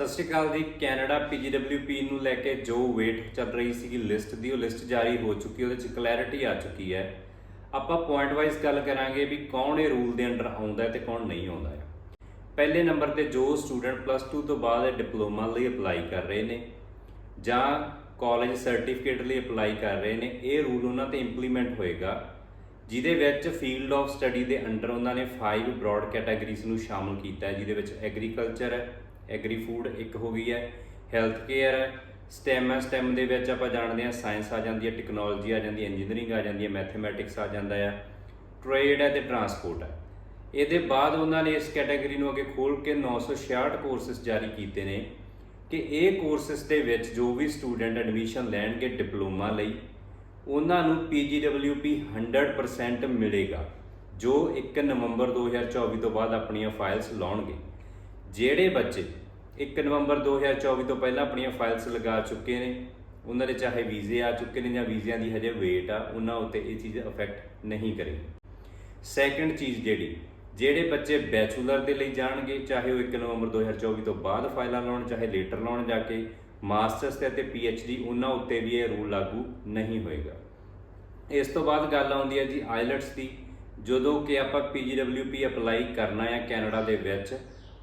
ਸਤਿ ਸ਼੍ਰੀ ਅਕਾਲ ਜੀ। Canada PGWP ਨੂੰ ਲੈ ਕੇ ਜੋ ਵੇਟ ਚੱਲ ਰਹੀ ਸੀਗੀ ਲਿਸਟ ਦੀ, ਉਹ ਲਿਸਟ ਜਾਰੀ ਹੋ ਚੁੱਕੀ ਉਹਦੇ ਚ ਕਲੈਰਿਟੀ ਆ ਚੁੱਕੀ ਹੈ। ਆਪਾਂ ਪੁਆਇੰਟ ਵਾਈਜ਼ ਗੱਲ ਕਰਾਂਗੇ ਵੀ ਕੌਣ ਇਹ ਰੂਲ ਦੇ ਅੰਡਰ ਆਉਂਦਾ ਹੈ ਤੇ ਕੌਣ ਨਹੀਂ ਆਉਂਦਾ ਹੈ। ਪਹਿਲੇ ਨੰਬਰ ਤੇ ਜੋ ਸਟੂਡੈਂਟ ਪਲੱਸ 2 ਤੋਂ ਬਾਅਦ ਡਿਪਲੋਮਾ ਲਈ ਅਪਲਾਈ ਕਰ ਰਹੇ ਨੇ, ਜਾਂ ਕਾਲਜ ਸਰਟੀਫਿਕੇਟ ਲਈ ਅਪਲਾਈ ਕਰ ਰਹੇ ਨੇ, ਇਹ ਰੂਲ ਉਹਨਾਂ ਤੇ ਇੰਪਲੀਮੈਂਟ ਹੋਏਗਾ, ਜਿਹਦੇ ਵਿੱਚ ਫੀਲਡ ਆਫ ਸਟੱਡੀ ਦੇ ਅੰਡਰ ਉਹਨਾਂ ਨੇ 5 ਬ੍ਰੌਡ ਕੈਟਾਗਰੀਜ਼ ਨੂੰ ਸ਼ਾਮਲ ਕੀਤਾ ਹੈ, ਜਿਹਦੇ ਵਿੱਚ ਐਗਰੀਕਲਚਰ ਹੈ ਐਗਰੀ ਫੂਡ ਇੱਕ ਹੋ ਗਈ ਹੈ ਹੈਲਥ ਕੇਅਰ ਹੈ। ਸਟੈਮ ਹੈ ਸਟੈਮ ਦੇ ਵਿੱਚ ਆਪਾਂ ਜਾਣਦੇ ਹਾਂ ਸਾਇੰਸ ਆ ਜਾਂਦੀ ਹੈ ਟੈਕਨੋਲੋਜੀ ਆ ਜਾਂਦੀ ਹੈ ਇੰਜੀਨੀਅਰਿੰਗ ਆ ਜਾਂਦੀ ਹੈ ਮੈਥਮੈਟਿਕਸ ਆ ਜਾਂਦਾ ਹੈ। ਟ੍ਰੇਡ ਹੈ ਤੇ ਟਰਾਂਸਪੋਰਟ ਹੈ। ਇਹਦੇ ਬਾਅਦ ਉਹਨਾਂ ਨੇ ਇਸ ਕੈਟਾਗਰੀ ਨੂੰ ਅੱਗੇ ਖੋਲ ਕੇ 966 ਕੋਰਸਸ ਜਾਰੀ ਕੀਤੇ ਨੇ ਕਿ ਇਹ ਕੋਰਸਸ ਦੇ ਵਿੱਚ ਜੋ ਵੀ ਸਟੂਡੈਂਟ ਐਡਮਿਸ਼ਨ ਲੈਣਗੇ ਡਿਪਲੋਮਾ ਲਈ, ਉਹਨਾਂ ਨੂੰ PGWP 100% ਮਿਲੇਗਾ, ਜੋ 1 ਨਵੰਬਰ 2024 ਤੋਂ ਬਾਅਦ ਆਪਣੀਆਂ ਫਾਈਲਸ ਲਾਉਣਗੇ। ਜਿਹੜੇ ਬੱਚੇ 1 ਨਵੰਬਰ 2024 ਤੋਂ ਪਹਿਲਾਂ ਆਪਣੀਆਂ ਫਾਈਲਸ ਲਗਾ ਚੁੱਕੇ ਨੇ, ਉਹਨਾਂ ਦੇ ਚਾਹੇ ਵੀਜ਼ੇ ਆ ਚੁੱਕੇ ਨੇ ਜਾਂ ਵੀਜ਼ਿਆਂ ਦੀ ਹਜੇ ਵੇਟ ਆ, ਉਹਨਾਂ ਉੱਤੇ ਇਹ ਚੀਜ਼ ਅਫੈਕਟ ਨਹੀਂ ਕਰੇਗੀ ਸੈਕੰਡ ਚੀਜ਼ ਜਿਹੜੀ, ਜਿਹੜੇ ਬੱਚੇ ਬੈਚੂਲਰ ਦੇ ਲਈ ਜਾਣਗੇ, ਚਾਹੇ ਉਹ 1 ਨਵੰਬਰ 2024 ਤੋਂ ਬਾਅਦ ਫਾਈਲਾਂ ਲਾਉਣ, ਚਾਹੇ ਲੇਟਰ ਲਾਉਣ ਜਾ ਕੇ ਮਾਸਟਰਸ ਤੇ ਅਤੇ ਡੀ ਉਹਨਾਂ ਉੱਤੇ ਵੀ ਇਹ ਰੂਲ ਲਾਗੂ ਨਹੀਂ ਹੋਏਗਾ। ਇਸ ਤੋਂ ਬਾਅਦ ਗੱਲ ਆਉਂਦੀ ਹੈ ਜੀ ਆਈਲਟਸ ਦੀ, ਜਦੋਂ ਕਿ ਆਪਾਂ PGWP ਅਪਲਾਈ ਕਰਨਾ ਹੈ ਕੈਨੇਡਾ ਦੇ ਵਿੱਚ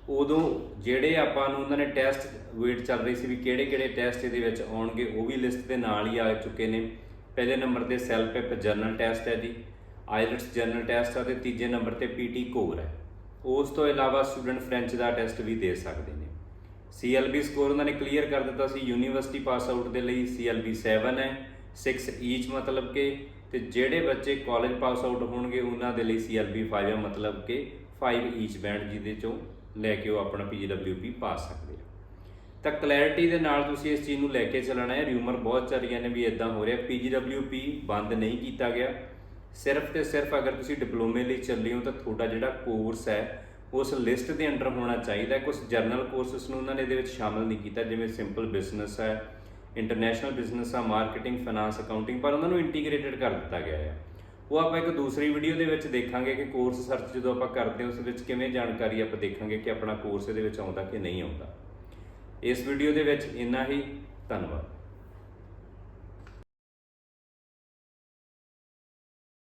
ਉਦੋਂ ਜਿਹੜੇ ਆਪਾਂ ਨੂੰ ਉਹਨਾਂ ਨੇ ਟੈਸਟ ਵੇਟ ਚੱਲ ਰਹੀ ਸੀ ਵੀ ਕਿਹੜੇ ਕਿਹੜੇ ਟੈਸਟ ਇਹਦੇ ਵਿੱਚ ਆਉਣਗੇ, ਉਹ ਵੀ ਲਿਸਟ ਦੇ ਨਾਲ ਹੀ ਆ ਚੁੱਕੇ ਨੇ। ਪਹਿਲੇ ਨੰਬਰ ਤੇ ਸੈਲਫ ਪਿਪ ਜਰਨਲ ਟੈਸਟ ਹੈ ਜੀ ਆਇਲਟਸ ਜਰਨਲ ਟੈਸਟ ਹੈ ਤੇ ਤੀਜੇ ਨੰਬਰ ਤੇ ਪੀਟੀ ਕੋਰ ਹੈ। ਉਸ ਤੋਂ ਇਲਾਵਾ ਸਟੂਡੈਂਟ ਫ੍ਰੈਂਚ ਦਾ ਟੈਸਟ ਵੀ ਦੇ ਸਕਦੇ ਨੇ। CLB ਸਕੋਰ ਉਹਨਾਂ ਨੇ ਕਲੀਅਰ ਕਰ ਦਿੱਤਾ ਸੀ ਯੂਨੀਵਰਸਿਟੀ ਪਾਸ ਆਊਟ ਦੇ ਲਈ CLB 7 ਹੈ। 6 ਈਚ ਮਤਲਬ ਕਿ, ਤੇ ਜਿਹੜੇ ਬੱਚੇ ਕਾਲਜ ਪਾਸ ਆਊਟ ਹੋਣਗੇ, ਉਹਨਾਂ ਦੇ ਲਈ CLB 5 ਹੈ ਮਤਲਬ ਕਿ 5 ਈਚ ਬੈਂਡ ਜਿਹਦੇ ਚੋਂ ਲੈ ਕੇ ਉਹ ਆਪਣਾ PGWP ਪਾ ਸਕਦੇ ਆ। ਤਾਂ ਕਲੈਰਿਟੀ ਦੇ ਨਾਲ ਤੁਸੀਂ ਇਸ ਚੀਜ਼ ਨੂੰ ਲੈ ਕੇ ਚੱਲਣਾ ਹੈ। ਰਿਊਮਰ ਬਹੁਤ ਚੱਲ ਰਹੀਆਂ ਨੇ ਵੀ ਇਦਾਂ ਹੋ ਰਿਹਾ। PGWP ਬੰਦ ਨਹੀਂ ਕੀਤਾ ਗਿਆ। ਸਿਰਫ ਤੇ ਸਿਰਫ ਅਗਰ ਤੁਸੀਂ ਡਿਪਲੋਮੇ ਲਈ ਚੱਲੇ ਹੋ ਤਾਂ ਤੁਹਾਡਾ ਜਿਹੜਾ ਕੋਰਸ ਹੈ, ਉਸ ਲਿਸਟ ਦੇ ਅੰਡਰ ਹੋਣਾ ਚਾਹੀਦਾ ਹੈ। ਕੁਝ ਜਰਨਲ ਕੋਰਸਸ ਨੂੰ ਉਹਨਾਂ ਨੇ ਇਹਦੇ ਵਿੱਚ ਸ਼ਾਮਲ ਨਹੀਂ ਕੀਤਾ। ਜਿਵੇਂ ਸਿੰਪਲ ਬਿਜ਼ਨਸ ਹੈ ਇੰਟਰਨੈਸ਼ਨਲ ਬਿਜ਼ਨਸ ਆ ਮਾਰਕੀਟਿੰਗ ਫਾਈਨਾਂਸ ਅਕਾਊਂਟਿੰਗ ਪਰ ਉਹਨਾਂ ਨੂੰ ਇੰਟੀਗ੍ਰੇਟਡ ਕਰ ਦਿੱਤਾ ਗਿਆ ਹੈ ਉਹ ਆਪਾਂ ਇੱਕ ਦੂਸਰੀ ਵੀਡੀਓ ਦੇ ਵਿੱਚ ਦੇਖਾਂਗੇ ਕਿ ਕੋਰਸ ਸਰਚ ਜਦੋਂ ਆਪਾਂ ਕਰਦੇ ਹਾਂ, ਉਸ ਵਿੱਚ ਕਿਵੇਂ ਜਾਣਕਾਰੀ ਆਪਾਂ ਦੇਖਾਂਗੇ ਕਿ ਆਪਣਾ ਕੋਰਸ ਇਹਦੇ ਵਿੱਚ ਆਉਂਦਾ ਕਿ ਨਹੀਂ ਆਉਂਦਾ। ਇਸ ਵੀਡੀਓ ਦੇ ਵਿੱਚ ਇੰਨਾ ਹੀ। ਧੰਨਵਾਦ।